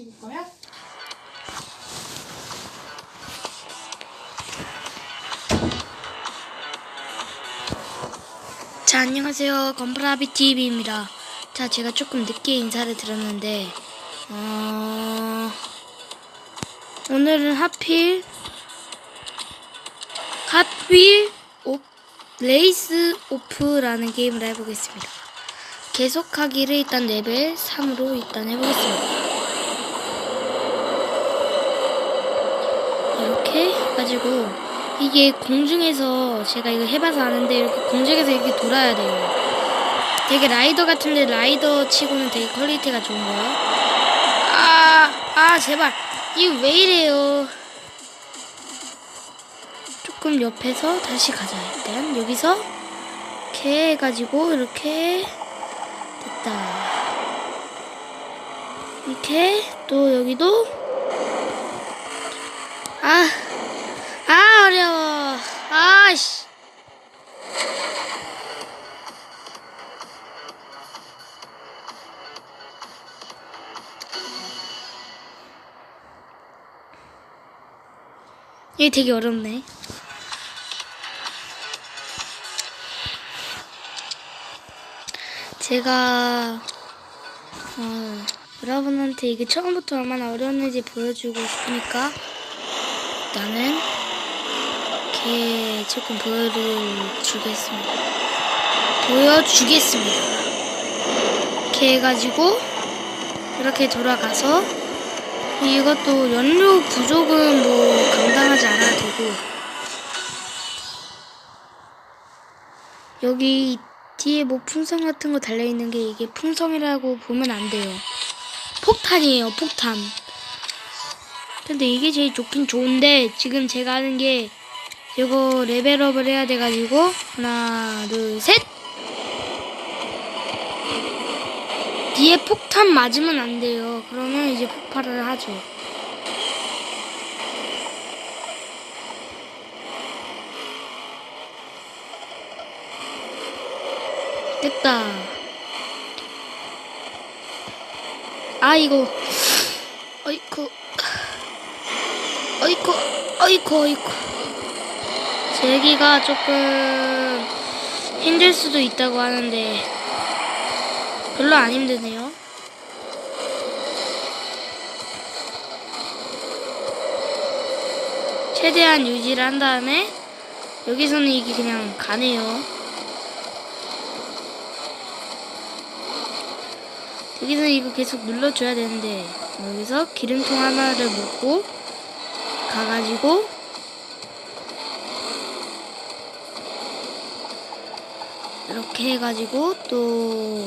찍을 거야? 자, 안녕하세요. 건프라비 TV입니다. 자, 제가 조금 늦게 인사를 드렸는데, 어, 오늘은 하필, 핫휠 오, 레이스 오프라는 게임을 해보겠습니다. 계속하기를 일단 레벨 3으로 일단 해보겠습니다. 해가지고, 이게 공중에서 제가 이거 해봐서 아는데 이렇게 공중에서 이렇게 돌아야 돼요. 되게 라이더 같은데 라이더 치고는 되게 퀄리티가 좋은 거예요. 아, 아 제발 이거 왜 이래요? 조금 옆에서 다시 가자 일단 여기서 이렇게 해가지고 이렇게 됐다. 이렇게 또 여기도 아. 아 어려워 아씨. 이게 되게 어렵네. 제가 어, 여러분한테 이게 처음부터 얼마나 어려웠는지 보여주고 싶으니까 일단 은 이렇게 조금 보여주겠습니다. 보여주겠습니다. 이렇게 해가지고 이렇게 돌아가서 이것도 연료 부족은 뭐 감당하지 않아도 되고 여기 뒤에 뭐 풍선 같은 거 달려있는 게 이게 풍선이라고 보면 안 돼요. 폭탄이에요, 폭탄. 근데 이게 제일 좋긴 좋은데 지금 제가 하는 게 이거 레벨업을 해야 돼가지고 하나 둘 셋. 뒤에 폭탄 맞으면 안 돼요. 그러면 이제 폭발을 하죠. 됐다. 아 이거. 어이쿠. 어이쿠 어이쿠 어이쿠 제기가 조금 힘들 수도 있다고 하는데 별로 안 힘드네요. 최대한 유지를 한 다음에 여기서는 이게 그냥 가네요. 여기서는 이거 계속 눌러줘야 되는데 여기서 기름통 하나를 먹고 가가지고 이렇게 해가지고 또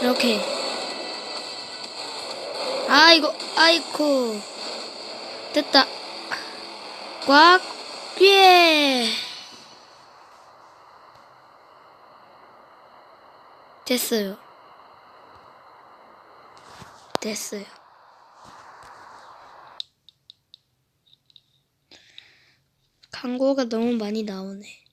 이렇게. 아이고 아이코 됐다. 꽉 예. 됐어요. 됐어요. 광고가 너무 많이 나오네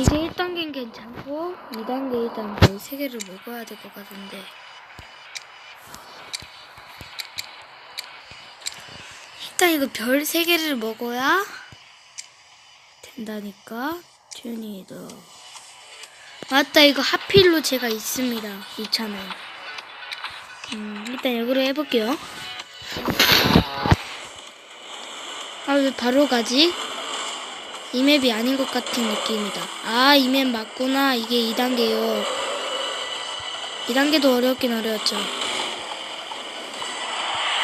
이제 1단계는 괜찮고 2단계 일단 별 3개를 먹어야 될 것 같은데. 일단 이거 별 3개를 먹어야 된다니까 튜니더 맞다 이거 하필로 제가 있습니다 이 차는 음, 일단 여기로 해볼게요. 아 왜 바로 가지? 이 맵이 아닌 것 같은 느낌이다. 아, 이 맵 맞구나. 이게 2단계요. 2단계도 어렵긴 어려웠죠.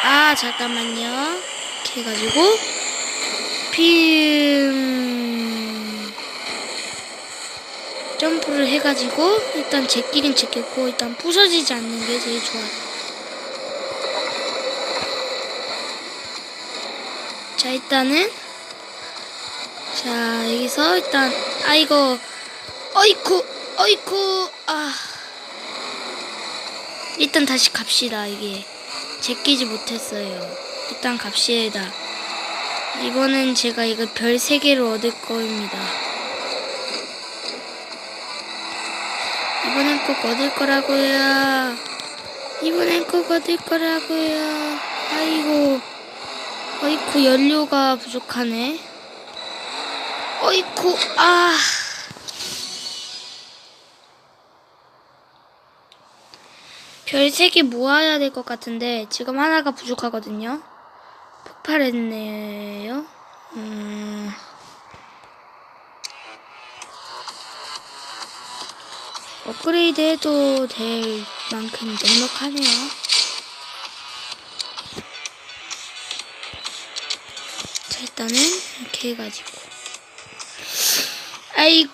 아, 잠깐만요. 이렇게 해가지고, 빔, 점프를 해가지고, 일단 제끼린 제꼈고, 일단 부서지지 않는 게 제일 좋아요. 자, 일단은, 자, 여기서 일단 아이고 어이쿠 어이쿠 아 일단 다시 갑시다 이게 제끼지 못했어요 일단 갑시다 이번엔 제가 이거 별 3개를 얻을 거입니다. 이번엔 꼭 얻을 거라고요. 이번엔 꼭 얻을 거라고요. 아이고, 어이쿠 연료가 부족하네. 어이쿠, 아. 별 3개 모아야 될 것 같은데 지금 하나가 부족하거든요. 폭발했네요. 음. 업그레이드 해도 될 만큼 넉넉하네요. 자, 일단은 이렇게 해가지고. 아이고.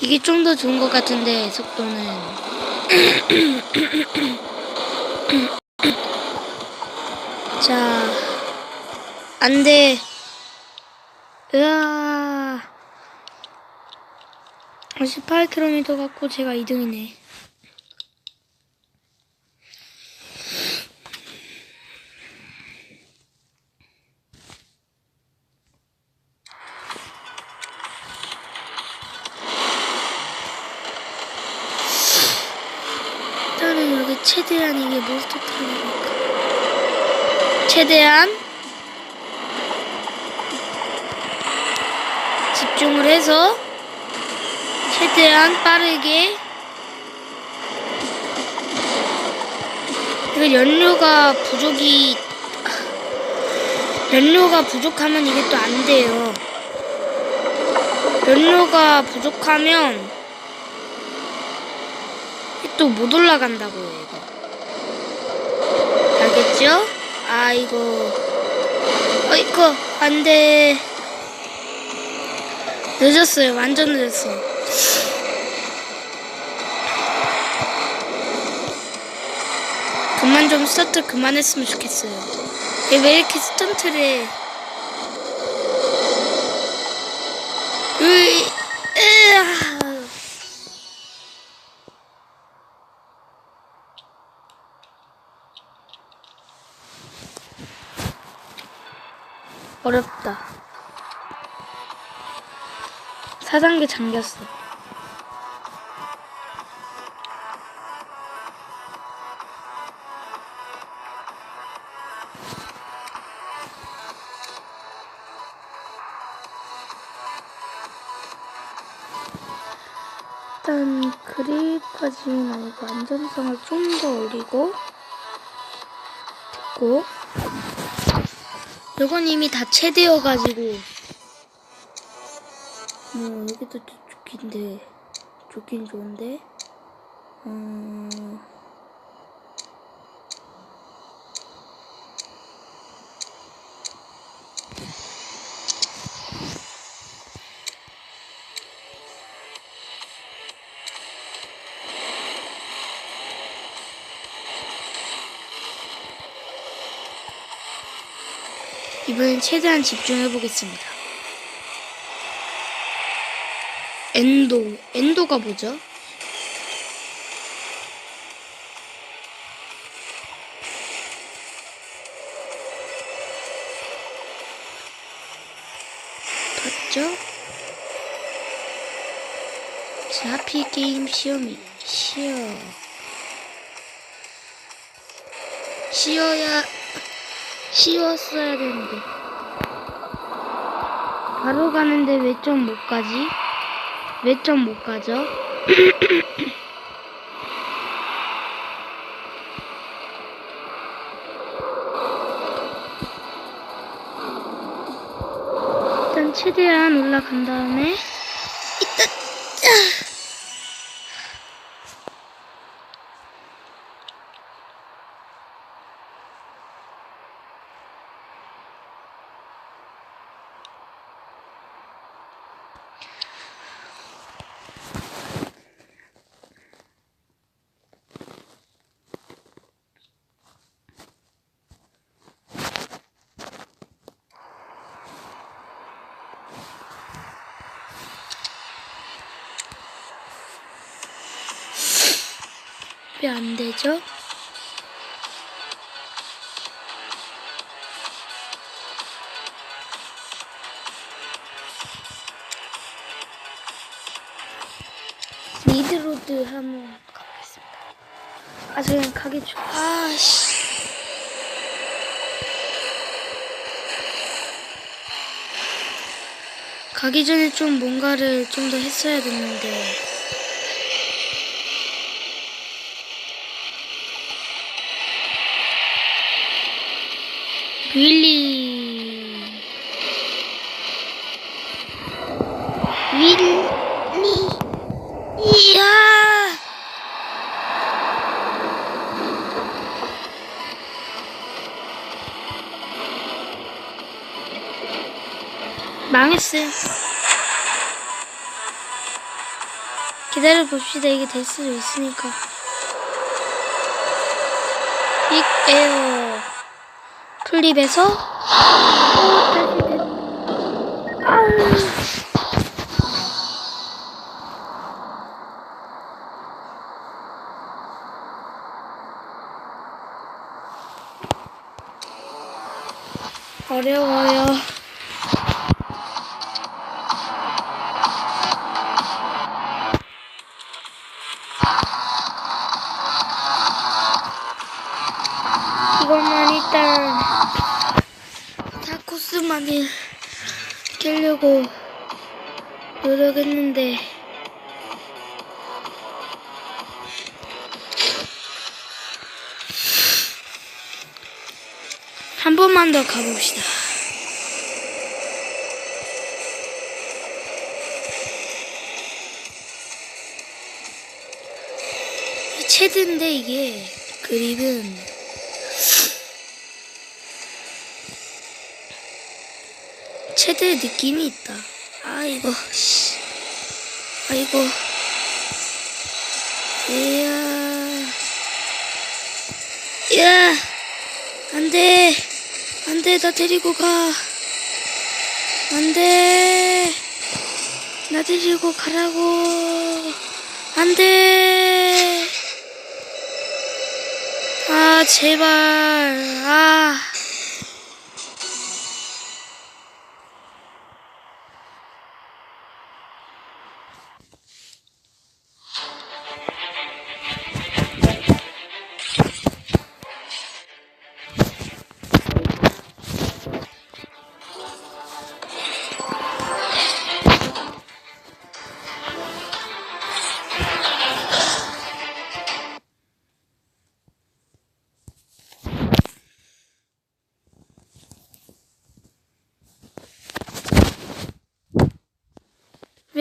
이게 좀 더 좋은 것 같은데, 속도는. 자, 안 돼. 으아. 18km 갖고 제가 2등이네. 최대한 이게 몬스터 트럭이니까. 최대한 집중을 해서 최대한 빠르게 이거 연료가 부족이 연료가 부족하면 이게 또 안 돼요. 연료가 부족하면 또못 올라간다고요, 이거. 알겠죠? 아, 이거. 어이쿠, 안 돼. 늦었어요. 완전 늦었어. 그만 좀 스타트 그만했으면 좋겠어요. 얘왜 이렇게 스턴트를 해? 으이, 4단계 잠겼어. 일단 그립까지는 아니고 안전성을 좀 더 올리고 됐고 이건 이미 다 채되어가지고 뭐 여기도 좀 좋긴데 좋긴 좋은데 음... 이번엔 최대한 집중해 보겠습니다. 엔도 엔도가 뭐죠? 봤죠? 자, 하피 게임 시험이 쉬어. 쉬어야 쉬웠어야 되는데. 바로 가는데 왜 좀 못 가지? 왜좀못 가죠? 일단 최대한 올라간 다음에 왜 안 되죠? 미드로드 한번 가보겠습니다. 아, 저 그냥 가게 좀, 아, 씨. 가기 전에 좀 뭔가를 좀 더 했어야 됐는데. 윌리. 윌리. 이야. 망했어요. 기다려 봅시다. 이게 될 수도 있으니까. 빅 에어 클립에서. 어려워요. 깨려고 노력했는데 한 번만 더 가봅시다. 체드인데 이게 그립은 체드 느낌이 있다. 아이고. 씨. 아이고. 이야. 야. 안 돼. 안 돼. 나 데리고 가. 안 돼. 나 데리고 가라고. 안 돼. 아 제발. 아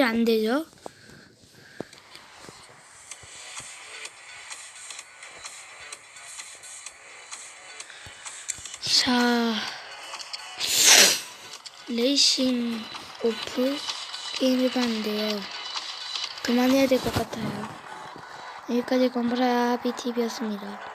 안 되죠? 자, 레이싱 오프 게임 해봤는데요. 그만해야 될 것 같아요. 여기까지 건브라 BTV였습니다.